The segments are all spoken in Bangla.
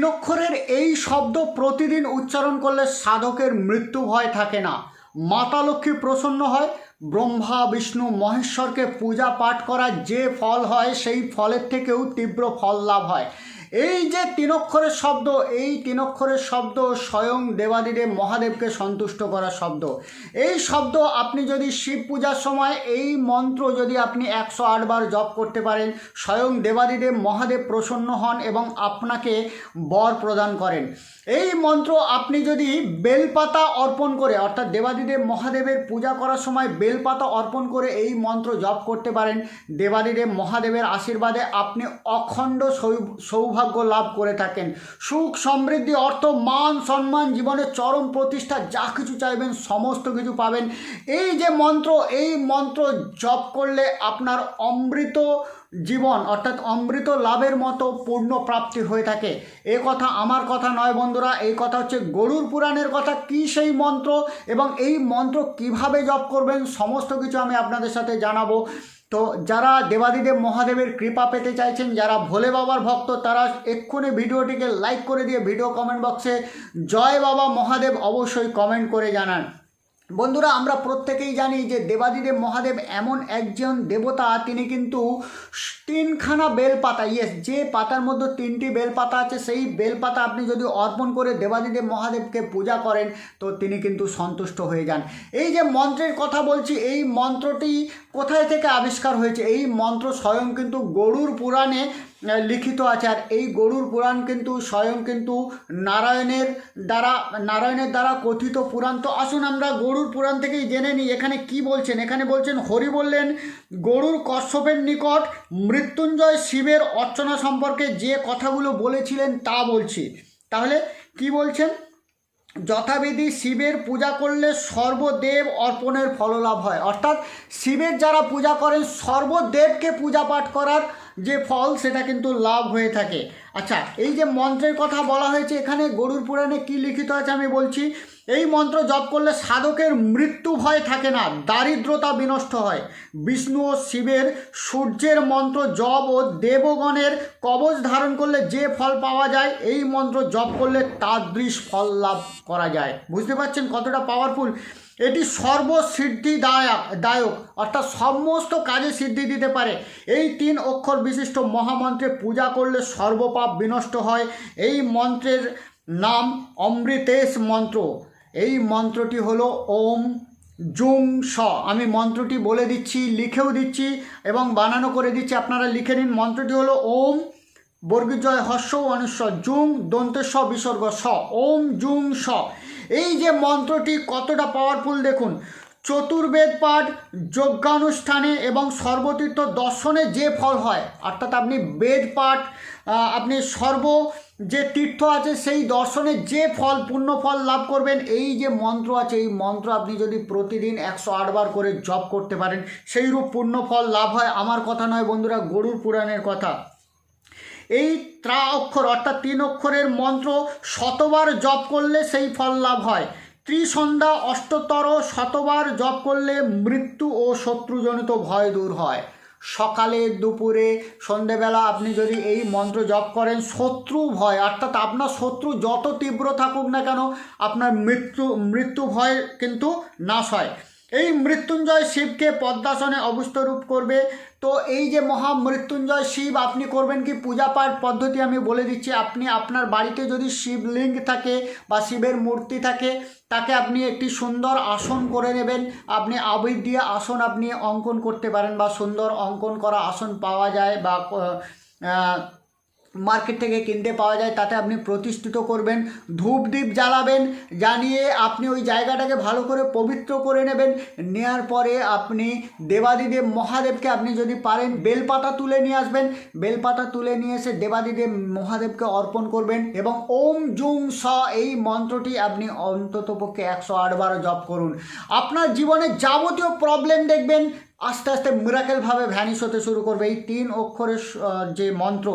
তিন অক্ষরের এই শব্দ প্রতিদিন উচ্চারণ করলে সাধকের মৃত্যু ভয় থাকে না। মাতা লক্ষ্মী প্রসন্ন হয়, ব্রহ্মা, বিষ্ণু, মহেশ্বরকে পূজা পাঠ করার যে ফল হয়, সেই ফলের থেকেও তীব্র ফল লাভ হয়। এই যে তিন অক্ষরের শব্দ, এই তিন অক্ষরের শব্দ স্বয়ং দেবাদিদেব মহাদেবকে সন্তুষ্ট করা শব্দ। এই শব্দ আপনি যদি শিব পূজার সময় এই মন্ত্র যদি আপনি একশো আটবার জপ করতে পারেন, স্বয়ং দেবাদিদেব মহাদেব প্রসন্ন হন এবং আপনাকে বর প্রদান করেন। এই মন্ত্র আপনি যদি বেলপাতা অর্পণ করে, অর্থাৎ দেবাদিদেব মহাদেবের পূজা করার সময় বেলপাতা অর্পণ করে এই মন্ত্র জপ করতে পারেন, দেবাদিদেব মহাদেবের আশীর্বাদে আপনি অখণ্ড সৌ- সৌভাগ্য লাভ করে থাকেন। সুখ, সমৃদ্ধি, অর্থ, মান, সম্মান, জীবনের চরম প্রতিষ্ঠা, যা কিছু চাইবেন, সমস্ত কিছু পাবেন। এই যে মন্ত্র, এই মন্ত্র জপ করলে আপনার অমৃত জীবন, অর্থাৎ অমৃত লাভের মতো পূর্ণ প্রাপ্তি হয়ে থাকে। এ কথা আমার কথা নয় বন্ধুরা, এই কথা হচ্ছে গরুর পুরাণের কথা। কি সেই মন্ত্র এবং এই মন্ত্র কীভাবে জপ করবেন, সমস্ত কিছু আমি আপনাদের সাথে জানাব। তো যারা দেবাদিদেব মহাদেবের কৃপা পেতে চাইছেন, যারা ভোলে বাবার ভক্ত, তারা এক্ষুনি ভিডিওটিকে লাইক করে দিয়ে ভিডিও কমেন্ট বক্সে জয় বাবা মহাদেব অবশ্যই কমেন্ট করে জানান। বন্ধুরা, আমরা প্রত্যেকেই জানি যে দেবাদিদেব মহাদেব এমন একজন দেবতা, তিনি কিন্তু তিনখানা বেলপাতা ইয়েস যে পাতার মধ্যে তিনটি বেলপাতা আছে, সেই বেলপাতা আপনি যদি অর্পণ করে দেবাদিদেব মহাদেবকে পূজা করেন, তো তিনি কিন্তু সন্তুষ্ট হয়ে যান। এই যে মন্ত্রের কথা বলছি, এই মন্ত্রটি কোথায় থেকে আবিষ্কার হয়েছে? এই মন্ত্র স্বয়ং কিন্তু গরুর পুরাণে লিখিত আছে আর এই গরুর পুরাণ কিন্তু স্বয়ং কিন্তু নারায়ণের দ্বারা নারায়ণের দ্বারা কথিত পুরাণ। তো আসুন আমরা গরুর পুরাণ থেকেই জেনে নিই, এখানে কি বলছেন? এখানে বলছেন, হরি বললেন, গরুর কশ্যপের নিকট মৃত্যুঞ্জয় শিবের অর্চনা সম্পর্কে যে কথাগুলো বলেছিলেন তা বলছি। তাহলে কি বলছেন? যথাবিধি শিবের পূজা করলে সর্বদেব অর্পণের ফললাভ হয়। অর্থাৎ শিবের যারা পূজা করেন, সর্বদেবকে পূজা পাঠ করার যে ফল সেটা কিন্তু লাভ হয়ে থাকে। আচ্ছা এই যে মন্ত্রের কথা বলা হয়েছে, এখানে গরুর পুরাণে কি লিখিত আছে আমি বলছি, এই মন্ত্র জপ করলে সাধকের মৃত্যু ভয় থাকে না, দারিদ্রতা বিনষ্ট হয়। বিষ্ণু ও শিবের সূর্যের মন্ত্র জপ ও দেবগণের কবচ ধারণ করলে যে ফল পাওয়া যায়, এই মন্ত্র জপ করলে তাদৃশ ফল লাভ করা যায়। বুঝতে পারছেন কতটা পাওয়ারফুল এটি সর্বসিদ্ধি দায়ক, অর্থাৎ সমস্ত কাজে সিদ্ধি দিতে পারে। এই তিন অক্ষর বিশিষ্ট মহামন্ত্রে পূজা করলে সর্বপাপ বিনষ্ট হয়। এই মন্ত্রের নাম অমৃতেশ মন্ত্র। এই মন্ত্রটি হলো ওম জুং স। আমি মন্ত্রটি বলে দিচ্ছি, লিখেও দিচ্ছি এবং বানানো করে দিচ্ছি। আপনারা লিখে নিন, মন্ত্রটি হলো ওম বর্গীজয় হর্ষ অনুস্বর জুং দন্তেস্ব বিসর্গ স, ওম জুং স। এই যে মন্ত্রটি কতটা পাওয়ারফুল দেখুন। চতুর্বেদ পাঠ, যজ্ঞানুষ্ঠানে এবং সর্বতীর্থ দর্শনে যে ফল হয়, অর্থাৎ আপনি বেদ পাঠ আপনি সর্ব যে তীর্থ আছে সেই দর্শনে যে ফল পূর্ণ ফল লাভ করবেন, এই যে মন্ত্র আছে, এই মন্ত্র আপনি যদি প্রতিদিন একশো আটবার করে জপ করতে পারেন, সেইরূপ পূর্ণ ফল লাভ হয়। আমার কথা নয় বন্ধুরা, গরুর পুরাণের কথা। এই ত্রা অক্ষর অর্থাৎ তিন অক্ষরের মন্ত্র শতবার জপ করলে সেই ফল লাভ হয়। ত্রিসন্ধ্যা অষ্টতর শতবার জপ করলে মৃত্যু ও শত্রুজনিত ভয় দূর হয়। সকালে, দুপুরে, সন্ধেবেলা আপনি যদি এই মন্ত্র জপ করেন, শত্রু ভয়, অর্থাৎ আপনার শত্রু যত তীব্র থাকুক না কেন, আপনার মৃত্যু মৃত্যু ভয় কিন্তু নাশ হয়। এই মৃত্যুঞ্জয় শিবকে পদ্মাসনে অবস্থরূপ করবে। তো এই যে মহা মৃত্যুঞ্জয় শিব, আপনি করবেন কি পূজা পাঠ পদ্ধতি আমি বলে দিচ্ছি। আপনি আপনার বাড়িতে যদি শিবলিঙ্গ থাকে বা শিবের মূর্তি থাকে, তাকে আপনি একটি সুন্দর আসন করে নেবেন। আপনি আবির দিয়ে আসন আপনি অঙ্কন করতে পারেন বা সুন্দর অঙ্কন করা আসন পাওয়া যায় বা মার্কেট থেকে কিনতে পাওয়া যায়, তাতে আপনি প্রতিষ্ঠিত করবেন ধূপ দ্বীপ জ্বালাবেন জ্বালিয়ে আপনি ওই জায়গাটাকে ভালো করে পবিত্র করে নেবেন। নেওয়ার পরে আপনি দেবাদিদেব মহাদেবকে আপনি যদি পারেন, বেলপাতা তুলে নিয়ে আসবেন। বেলপাতা তুলে নিয়ে এসে দেবাদিদেব মহাদেবকে অর্পণ করবেন এবং ওম জুং স এই মন্ত্রটি আপনি অন্ততপক্ষে একশো আটবার জপ করুন। আপনার জীবনে যাবতীয় প্রবলেম দেখবেন, আস্তে আস্তে মিরাকেলভাবে ভ্যানিশ হতে শুরু করবে। এই তিন অক্ষরের যে মন্ত্র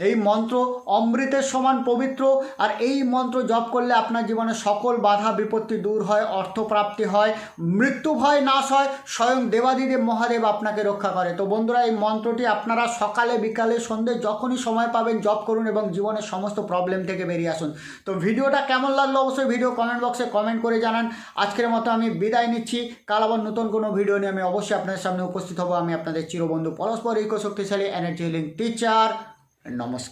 এই মন্ত্র অমৃতের সমান পবিত্র, আর এই মন্ত্র জপ করলে আপনার জীবনে সকল বাধা, বিপত্তি দূর হয়, অর্থপ্রাপ্তি হয়, মৃত্যু ভয় নাশ হয়, স্বয়ং দেবাদিদেব মহাদেব আপনাকে রক্ষা করে। তো বন্ধুরা, এই মন্ত্রটি আপনারা সকালে, বিকালে, সন্ধ্যে যখনই সময় পাবেন জপ করুন এবং জীবনের সমস্ত প্রবলেম থেকে বেরিয়ে আসুন। তো ভিডিওটা কেমন লাগল অবশ্যই ভিডিও কমেন্ট বক্সে কমেন্ট করে জানান। আজকের মতো আমি বিদায় নিচ্ছি। কাল আবার নতুন কোনো ভিডিও নিয়ে আমি অবশ্যই আপনাদের সামনে উপস্থিত হব। আমি আপনাদের চিরবন্ধু পরস্পর ইকো শক্তিশালী এনার্জি হিলিং টিচার নমস্কার